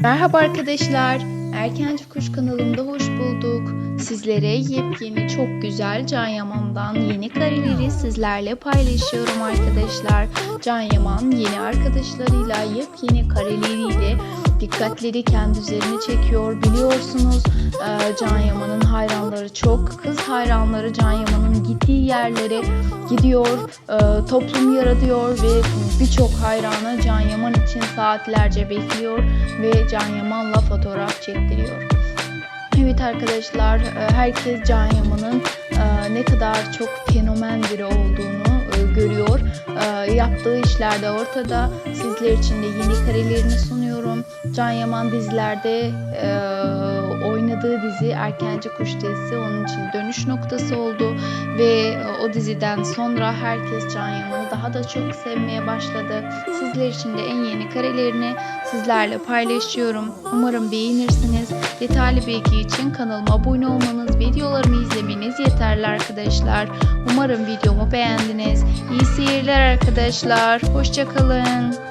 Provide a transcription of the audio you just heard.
Merhaba arkadaşlar. Erkenci Kuş kanalımda hoş bulduk. Sizlere yepyeni çok güzel Can Yaman'dan yeni kareleri sizlerle paylaşıyorum arkadaşlar. Can Yaman yeni arkadaşlarıyla yepyeni kareleriyle dikkatleri kendi üzerine çekiyor. Biliyorsunuz Can Yaman'ın hayranları çok. Kız hayranları Can Yaman'ın gittiği yerlere gidiyor, e, toplum yaratıyor ve birçok hayranı Can Yaman için saatlerce bekliyor ve Can Yaman'la fotoğraf çektiriyor. Evet arkadaşlar, e, herkes Can Yaman'ın e, ne kadar çok fenomen biri olduğunu e, görüyor. Yaptığı işler de ortada. Sizler için de yeni karelerini sunuyorum. Can Yaman dizilerde e, oynadığı dizi Erkenci Kuş dizisi onun için dönüş noktası oldu ve e, o diziden sonra herkes Can Yaman'ı daha da çok sevmeye başladı. Sizler için de en yeni karelerini sizlerle paylaşıyorum. Umarım beğenirsiniz. Detaylı bilgi için kanalıma abone olmanız, videolarımı izlemeniz yeterli arkadaşlar. Umarım videomu beğendiniz. İyi seyirler arkadaşlar. Hoşçakalın.